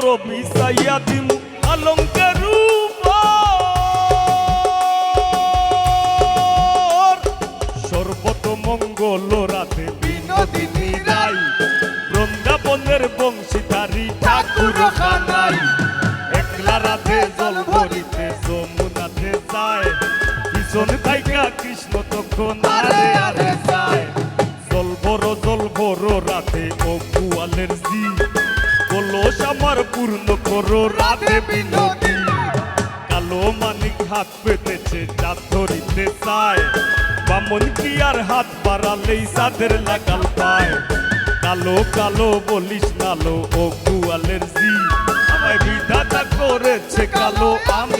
অন্তর মিশাইয়া দিমু রাতে বিনোদিনী রাই বৃন্দাবনের বংশীধারী ঠাকুর খানাই একলা রাধে জল ভরিতে যমুনাতে যায় পিছন থাইকা কৃষ্ণ তখন আরে আরে করো রাধে বিনোদী কালো মানিক হাত পেতেছে যা ধরিতে চায় বামন কি আর হাত বাড়ালেই সাদের লাগাল পায়। কালো কালো বলিস নালো, ও কুয়ালের জি। আমায় বিধাতা করেছে কালো আমি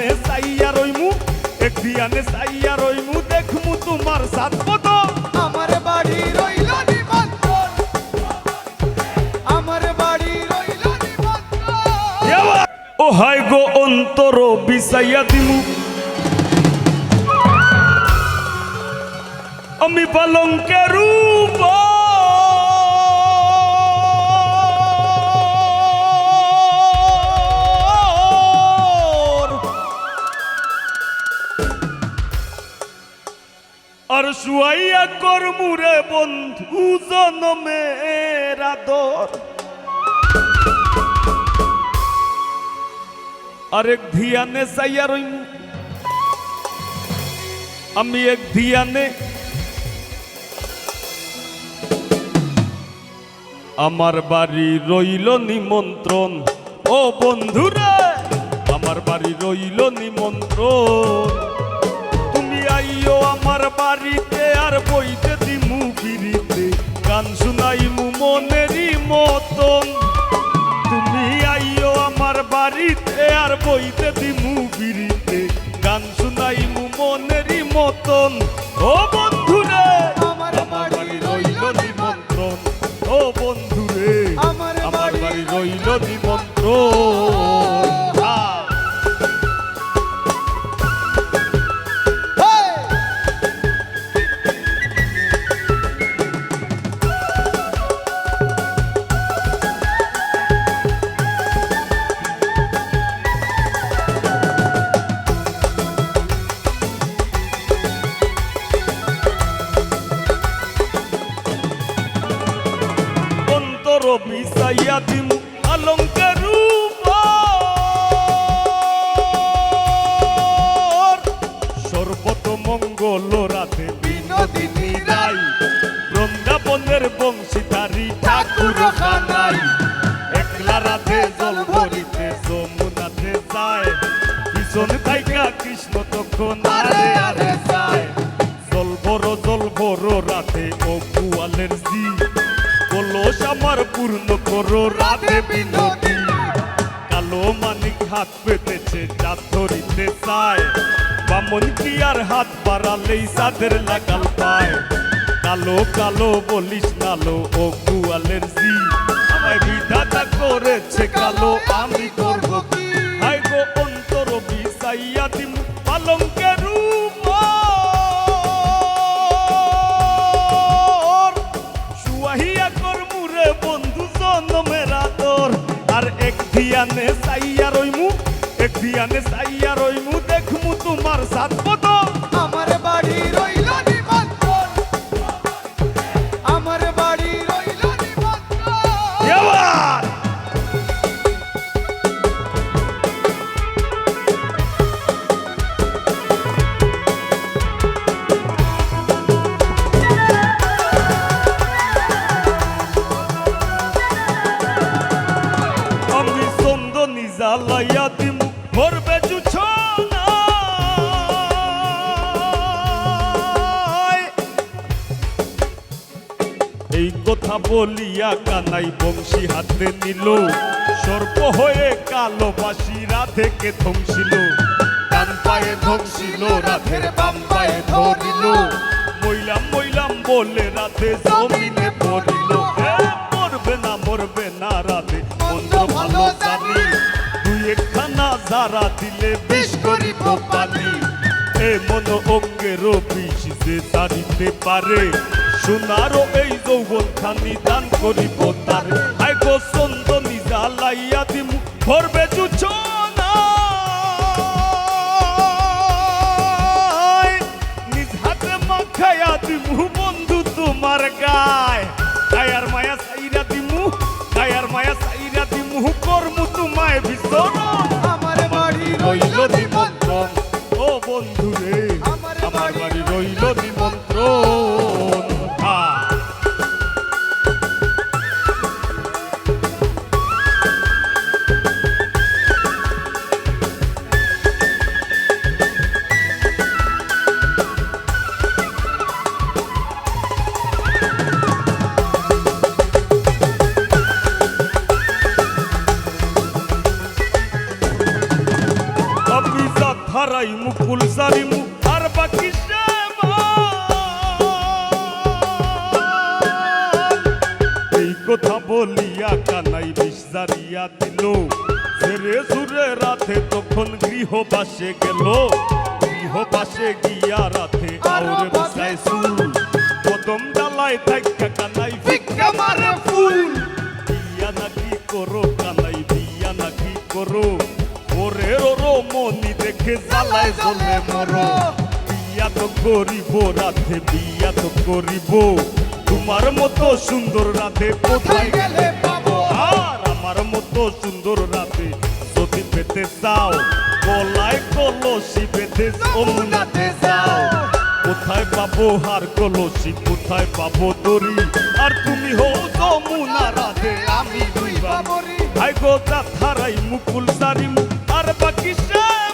ধিয়ানে সাইয়া রইমু এক ধিয়ানে সাইয়া রইমু দেখমু তোমার সাত বদল আমার বাড়ি রইল নিমন্ত্রণ। আমার বাড়ি রইল নিমন্ত্রণ। ও হায় গো অন্তর বিসাইয়া দিমু। আমি পালঙ্কের আর শুয়াইয়া কর্মুরে বন্ধু, জনমের আদর। আরেক ধিয়ানে চাইয়া রইম। আমি এক ধিয়ানে। আমার বাড়ি রইল নিমন্ত্রণ। ও বন্ধুরা, আমার বাড়ি রইল নিমন্ত্রণ। আমার বাড়িতে আর বইতে মিশাইয়া দিমু রূপ সর্বত মঙ্গল রাতে বিনোদিনী রাই বৃন্দাবনের বংশীধারী ঠাকুর খানাই। একলা রাধে জল ভরিতে যমুনাতে যায় পিছন কৃষ্ণ তখন কলস আমার পূর্ণ করো রাধে বিনোদী কালো মানিক হাত পেতেছে যা ধরিতে চায়। বামন কি আর হাত বাড়ালেই সাদের লাগাল পায়। কালো কালো বলিস নালো ও কুয়ালের জি। আমায় বিধাতা করেছে কালো আমি করব কি? ধিয়ানে সাইয়া রইমু এক ধিয়ানে সাইয়া রইমু দেখমু তোমার সাত জ্বালাইয়া দিমু ভরবে জুছনা। এই কথা বলিয়া কানাই বংশী হাতে নিল। সর্প হয়ে কালো বাসি রাধেকে ধ্বংসিল। ডান পায়ে ধ্বংসিল, রাধের বাম পায়ে ধরিল। মইলাম মইলাম বলে রাধে জমিনে পড়িল। সারা দিলে বিষ করিব পানি এ মন অঙ্গের বিষ যে তারিতে পারে, সোনারও এই যৌবন খানি দান করিব তারে। আই গো চন্দনী জ্বালাইয়া দিমু ভরবে জুছনা নিজ হাতে মাখাইয়া দিমু বন্ধু তোমার গায়। গায়ার মায়া সাইরা দিমু গায়ার মায়া সাইরা দিমু, করমু তোমায় বিস্তরণ জারিয়া দিল। সেরে সুরে রাতে তখন গৃহবাসে গেল। গৃহবাসে গিয়া রাতে আউরে বসায় সুর কদম ডালায় থাইকা কানাই ভিক্ষা মারে ফুল। বিয়া নাকি করো কানাই বিয়া নাকি করো। ওরে রো মনি দেখে জ্বালায় জ্বলে মরো। বিয়া তো করিব রাতে বিয়া তো করিব। তোমার মতো সুন্দর রাতে কোথায় গেলে মতো সুন্দর রাতে যদি পেতে চাও, গলায় কলসি পেতে যমুনাতে যাও। কোথায় পাবো হার কলসি, কোথায় পাবো দড়ি? আর তুমি হো যমুনা রাতে আমি দুই বাবা বাবরি। আই গো যা থারাই মুকুল সারিম, আর বাকি শ্যামান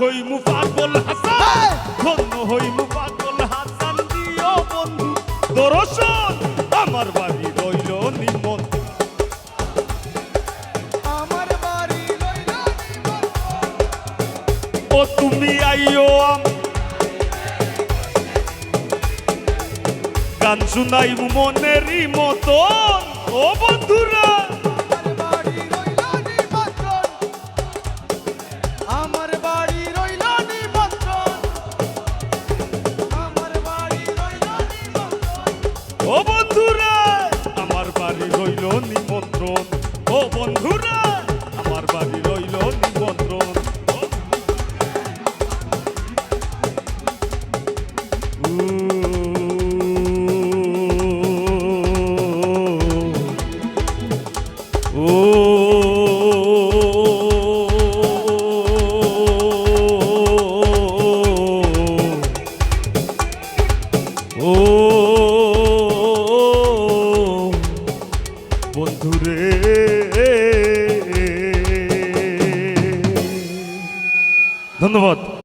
হই মু পাগল হাসান ধন্য হই মু পাগল হাসান দিও বন্ধু। দর্শন আমার বাড়ি রইল নিমন আমার বাড়ি রইল নিমন্ত্রণ। ও তুমি আইও আম। গান শুনাই মনেরই মতন। ও বন্ধুরা!